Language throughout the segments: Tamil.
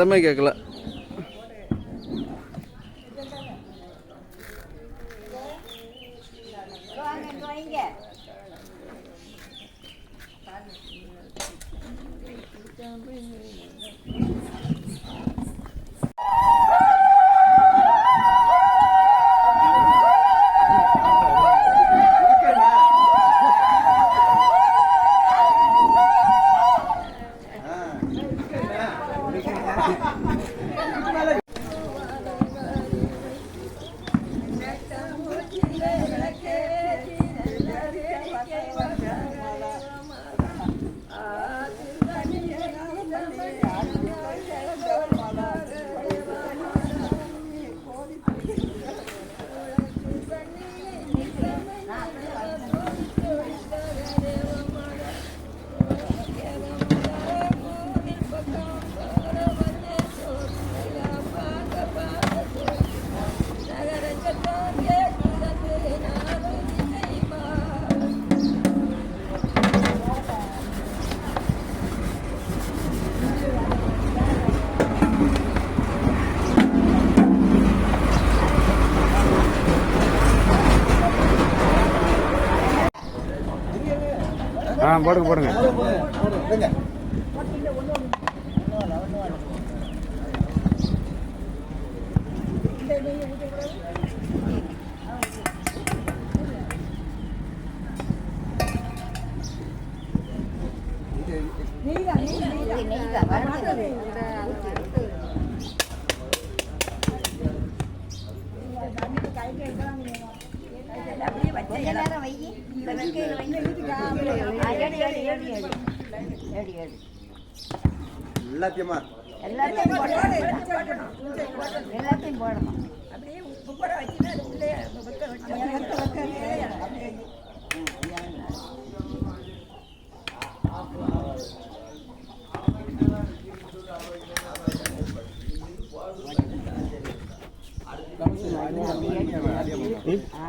சத்தமே கேட்கல ஆ போடுங்க போடுங்க Thank you. வை இந்த வெக்கையில வை ஆ, எடு, எடு, எடு, எடு. எடு, எடு. எல்லாத்தையுமா? எல்லாத்தையும் போடணும் எல்லாத்தையும் போடணும் அப்படியே வெக்கையில வை. நீ வாங்கி எடுத்து வீடியோவே கொண்டு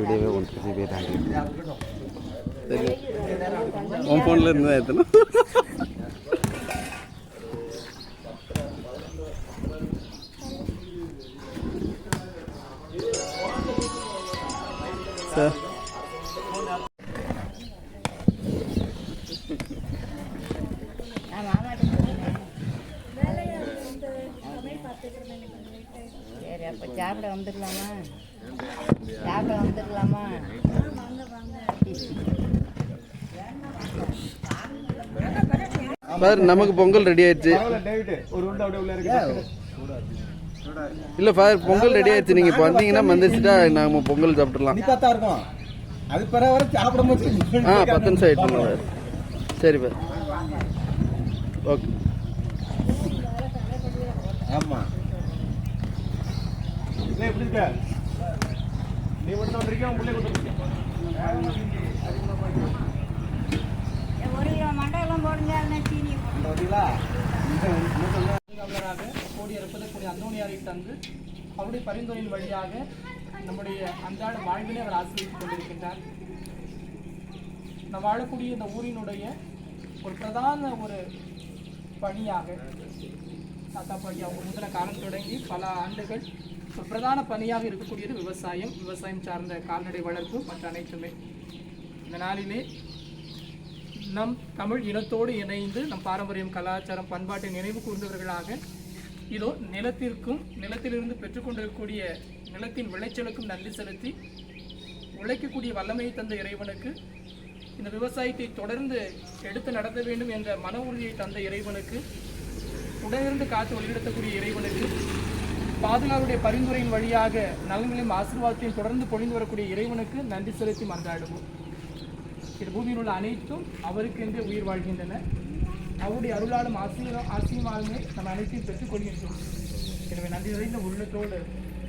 വീഡിയോ കോൺഫറൻസ് ചെയ്താണ് ഓൺ ഫോണിൽ എന്തായിരുന്നു സാർ சாப்பிட வந்துடலாமா? சாப்பிட வந்துடலாமா? சார் நமக்கு பொங்கல் ரெடி ஆயிடுச்சு. ஒரு உண்டு அப்படியே உள்ள இருக்கு இல்லை ஃபாதர் பொங்கல் ரெடி ஆயிடுச்சு. நீங்கள் இப்போ வந்தீங்கன்னா மந்திரிச்சிட்டா நாம பொங்கல் சாப்பிட்றலாம் இனிப்பாத்தான் இருக்கும். அது பிற வரை சாப்பிடும் போது ஆ பத்து நிமிஷம் ஆயிடுச்சு சார் சரி. பார் ஓகே. ஆமா. இல்லை எப்படி இருக்க? நீ மட்டும் வந்திருக்கியா? பிள்ளை கொண்டு ஒரு கிலோ மண்டலம் போடுங்க சீனி? கூடிய அந்தோணியாரை தந்து அவருடைய பரிந்துரையின் வழியாக நம்முடைய அன்றாட வாழ்வினை அவர் ஆசிரியத்துக் கொண்டிருக்கின்றார். நாம் வாழக்கூடிய இந்த ஊரினுடைய ஒரு பிரதான ஒரு பணியாக தாத்தா பாட்டி அவங்க முதல காலம் தொடங்கி பல ஆண்டுகள் பிரதான பணியாக இருக்கக்கூடியது விவசாயம் விவசாயம் சார்ந்த கால்நடை வளர்ப்பு மற்ற அனைத்துமே. இந்த நாளிலே நம் தமிழ் இனத்தோடு இணைந்து நம் பாரம்பரியம் கலாச்சாரம் பண்பாட்டை நினைவு கூர்ந்தவர்களாக இதோ நிலத்திற்கும் நிலத்திலிருந்து பெற்றுக்கொண்டிருக்கக்கூடிய நிலத்தின் விளைச்சலுக்கும் நன்றி செலுத்தி உழைக்கக்கூடிய வல்லமையை தந்த இறைவனுக்கு இந்த விவசாயத்தை தொடர்ந்து எடுத்து நடத்த வேண்டும் என்ற மன உறுதியை தந்த இறைவனுக்கு உடனிருந்து காத்து வழிநடத்தக்கூடிய இறைவனுக்கு பாதுகாவுடைய பரிந்துரையின் வழியாக நலன்களையும் ஆசீர்வாதத்தையும் தொடர்ந்து பொழிந்து வரக்கூடிய இறைவனுக்கு நன்றி செலுத்தி மன்றாடுவோம். இது பூமியில் உள்ள அனைத்தும் அவருக்கென்றே உயிர் வாழ்கின்றன. அவருடைய அருளாலும் ஆசீர்வாதம் ஆசீர்வாதமே நம்ம அனைத்தையும் பெற்றுக்கொள்கின்றோம் எனவே நன்றி நிறைந்த உள்ளத்தோடு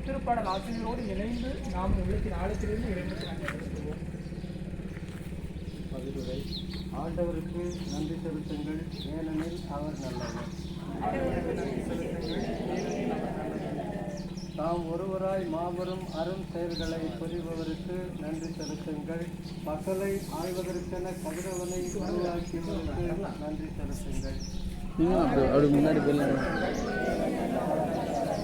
திருப்பாடல் ஆசிரியரோடு இணைந்து நாம் உள்ளத்தின் ஆழத்திலிருந்து இறைவனுக்கு நன்றி செலுத்துவோம். ஆண்டவருக்கு நன்றி செலுத்துங்கள் ஏனெனில் அவர் நல்லவர். ஒருவராய் மாபெரும் அரும் செயல்களை புரிபவருக்கு நன்றி செலுத்துங்கள். மக்களை ஆய்வதற்கென கதிரவனை உருவாக்கியவருக்கு நன்றி செலுத்துங்கள். அப்படி அப்படி முன்னாடி போயிடலாம்.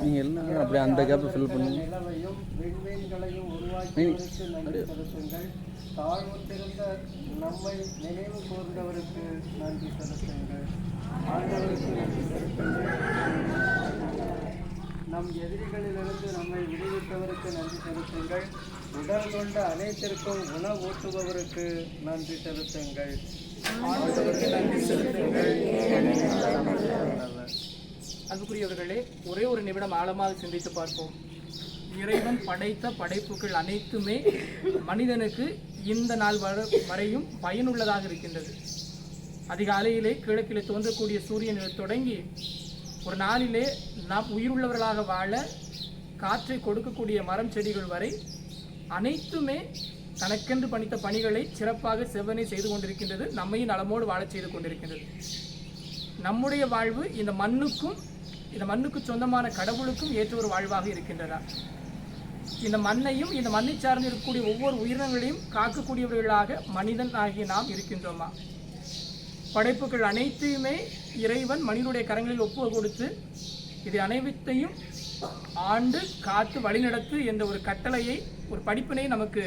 நீங்கள் எல்லாம் அப்படியே அந்த கேப்பை ஃபில் பண்ணுங்க. நிலவையும் விண்மீன்களையும் உருவாக்கியவருக்கு நன்றி செலுத்துங்கள். தாழ்வுற்றிருந்த நம்மை நினைவு கூர்ந்தவருக்கு நன்றி செலுத்துங்கள். ஆண்டவருக்கு நன்றி செலுத்துங்கள். நம் எதிரிகளிலிருந்து நம்மை விடுவிப்பவருக்கு நன்றி செலுத்துங்கள். உடல் கொண்ட அனைத்திற்கும் உணவூட்டுபவருக்கு நன்றி செலுத்துங்கள். நன்றி செலுத்துங்கள். அன்புக்குரியவர்களே ஒரே ஒரு நிமிடம் ஆழமாக சிந்தித்து பார்ப்போம். இறைவன் படைத்த படைப்புகள் அனைத்துமே மனிதனுக்கு இந்த நாள் வர வரையும் பயனுள்ளதாக இருக்கின்றது. அதிகாலையிலே கிழக்கிலே தோன்றக்கூடிய சூரியனில் தொடங்கி ஒரு நாளிலே நாம் உயிருள்ளவர்களாக வாழ காற்றை கொடுக்கக்கூடிய மரம் செடிகள் வரை அனைத்துமே தனக்கென்று பணித்த பணிகளை சிறப்பாக செவ்வனை செய்து கொண்டிருக்கின்றது நம்மையும் நலமோடு வாழச் செய்து கொண்டிருக்கின்றது. நம்முடைய வாழ்வு இந்த மண்ணுக்கும் இந்த மண்ணுக்கு சொந்தமான கடவுளுக்கும் ஏற்ற ஒரு வாழ்வாக இருக்கின்றதா? இந்த மண்ணையும் இந்த மண்ணை சார்ந்து இருக்கக்கூடிய ஒவ்வொரு உயிரினங்களையும் காக்கக்கூடியவர்களாக மனிதன் ஆகிய நாம் இருக்கின்றோமா? படைப்புகள் அனைத்தையுமே இறைவன் மனிதனுடைய கரங்களில் ஒப்புக கொடுத்து இது அனைத்தையும் ஆண்டு காத்து வழிநடத்து என்ற ஒரு கட்டளையை ஒரு படிப்பினை நமக்கு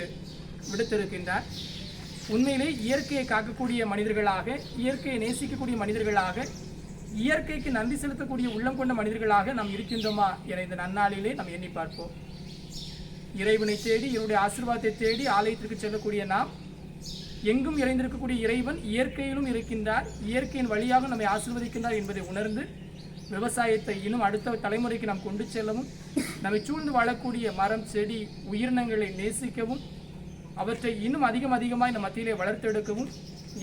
விடுத்திருக்கின்றார். உண்மையிலே இயற்கையை காக்கக்கூடிய மனிதர்களாக இயற்கையை நேசிக்கக்கூடிய மனிதர்களாக இயற்கைக்கு நன்றி செலுத்தக்கூடிய உள்ளம் கொண்ட மனிதர்களாக நாம் இருக்கின்றோமா என இந்த நன்னாளிலே நாம் எண்ணி பார்ப்போம். இறைவனை தேடி இவருடைய ஆசிர்வாதத்தை தேடி ஆலயத்திற்கு செல்லக்கூடிய நாம் எங்கும் இறைந்திருக்கக்கூடிய இறைவன் இயற்கையிலும் இருக்கின்றார். இயற்கையின் வழியாக நம்மை ஆசீர்வதிக்கின்றார் என்பதை உணர்ந்து விவசாயத்தை இன்னும் அடுத்த தலைமுறைக்கு நாம் கொண்டு செல்லவும் நம்மை சூழ்ந்து வாழக்கூடிய மரம் செடி உயிரினங்களை நேசிக்கவும் அவற்றை இன்னும் அதிகம் அதிகமாக இந்த மத்தியிலே வளர்த்தெடுக்கவும்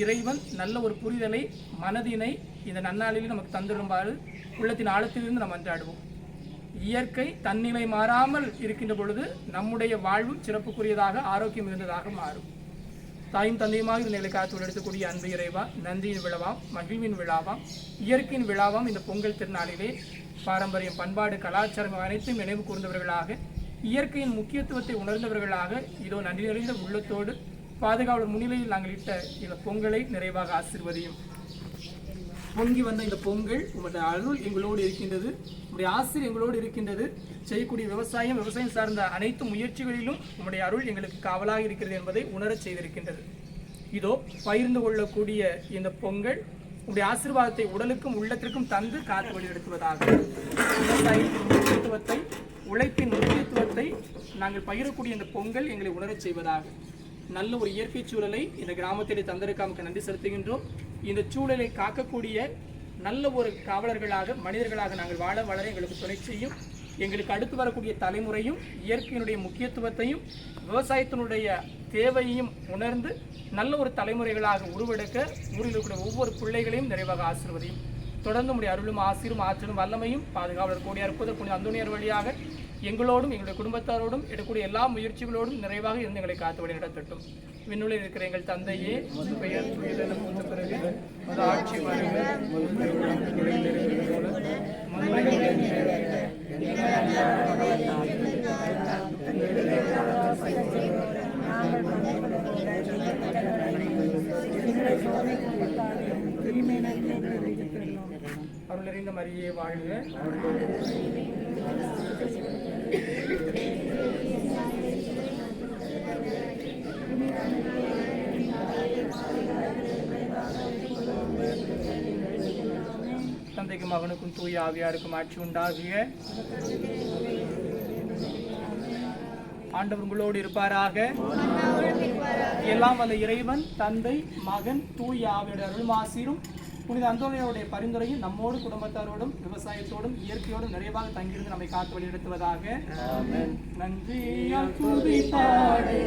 இறைவன் நல்ல ஒரு புரிதலை மனதினை இந்த நன்னாளில் நமக்கு தந்திரும்பாறு உள்ளத்தின் ஆழத்திலிருந்து நாம் அன்றாடுவோம். இயற்கை தன்னிலை மாறாமல் இருக்கின்ற பொழுது நம்முடைய வாழ்வும் சிறப்புக்குரியதாக ஆரோக்கியம் இருந்ததாக மாறும். தாயும் தந்தையுமாக இந்த நிலை காத்து எடுத்துக்கூடிய அன்பு இறைவா நந்தியின் விழாவாம் மகிழ்வின் விழாவாம் இயற்கையின் விழாவாம் இந்த பொங்கல் திருநாளிலே பாரம்பரியம் பண்பாடு கலாச்சாரம் அனைத்தும் நினைவு கூர்ந்தவர்களாக இயற்கையின் முக்கியத்துவத்தை உணர்ந்தவர்களாக இதோ நன்றி நிறைந்த உள்ளத்தோடு பாதுகாவலர் முன்னிலையில் நாங்கள் இட்ட இந்த பொங்கலை நிறைவாக ஆசிர்வதியும். பொங்கி வந்த இந்த பொங்கல் உங்களுடைய அருள் எங்களோடு இருக்கின்றது. உங்களுடைய ஆசிரியர் எங்களோடு இருக்கின்றது. செய்யக்கூடிய விவசாயம் விவசாயம் சார்ந்த அனைத்து முயற்சிகளிலும் உங்களுடைய அருள் எங்களுக்கு காவலாக இருக்கிறது என்பதை உணரச் செய்திருக்கின்றது. இதோ பகிர்ந்து கொள்ளக்கூடிய இந்த பொங்கல் உங்களுடைய ஆசீர்வாதத்தை உடலுக்கும் உள்ளத்திற்கும் தந்து காத்து வழிநடத்துவதாக. விவசாயத்தின் முக்கியத்துவத்தை உழைப்பின் முக்கியத்துவத்தை நாங்கள் பகிரக்கூடிய இந்த பொங்கல் எங்களை உணரச் செய்வதாக. நல்ல ஒரு இயற்கை சூழலை இந்த கிராமத்தில் தந்திருக்காமக்கு நன்றி செலுத்துகின்றோம். இந்த சூழலை காக்கக்கூடிய நல்ல ஒரு காவலர்களாக மனிதர்களாக நாங்கள் வாழ வளர எங்களுக்கு துணை செய்யும். எங்களுக்கு அடுத்து வரக்கூடிய தலைமுறையும் இயற்கையினுடைய முக்கியத்துவத்தையும் விவசாயத்தினுடைய தேவையையும் உணர்ந்து நல்ல ஒரு தலைமுறைகளாக உருவெடுக்க ஊரில் இருக்கக்கூடிய ஒவ்வொரு பிள்ளைகளையும் நிறைவாக ஆசிர்வதையும். தொடர்ந்து உடைய அருளும் ஆசிரும் ஆற்றலும் வல்லமையும் பாதுகாவலர் கோடியார் அற்புத புனித வழியாக எங்களோடும் எங்களுடைய குடும்பத்தாரோடும் எடுக்கக்கூடிய எல்லா முயற்சிகளோடும் நிறைவாக இருந்து எங்களை காத்து வழி நடத்தட்டும். விண்ணுளில் இருக்கிற எங்கள் தந்தையே பெயர் துயிலென மூத்த பிறகு உமது ஆட்சி வருக உமது அருள் நிறைந்த மரியே வாழ்க. தந்தைக்கும் மகனுக்கும் தூய ஆவியாருக்கும் ஆட்சி உண்டாகிய. ஆண்டவர் உங்களோடு இருப்பாராக. எல்லாம் வல்ல இறைவன் தந்தை மகன் தூய ஆவியோட அருள்மாசீரும் புனித அந்தோனியோடைய பரிந்துரையும் நம்மோடு குடும்பத்தாரோடும் விவசாயத்தோடும் இயற்கையோடும் நிறைவாக தங்கியிருந்து நம்மை காத்து வழிநடத்துவதாக. நன்றியால் துதிப்பாடு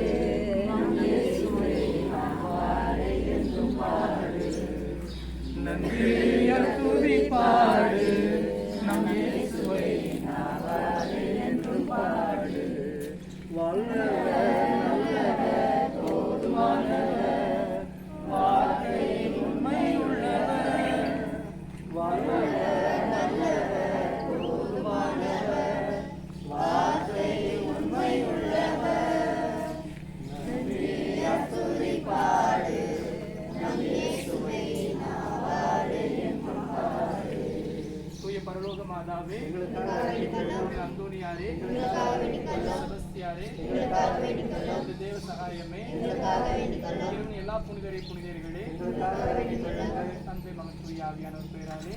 தேவ சகாயமே எல்லா புனிதரை புனிதர்களே தந்தை மகன் ஆவியானவர் பெயராலே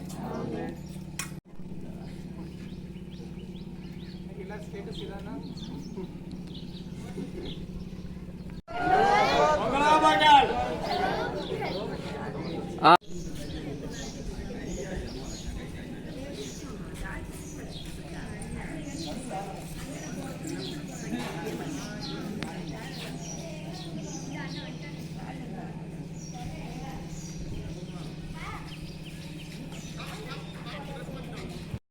எல்லா ஸ்டேட்டஸ் இதானா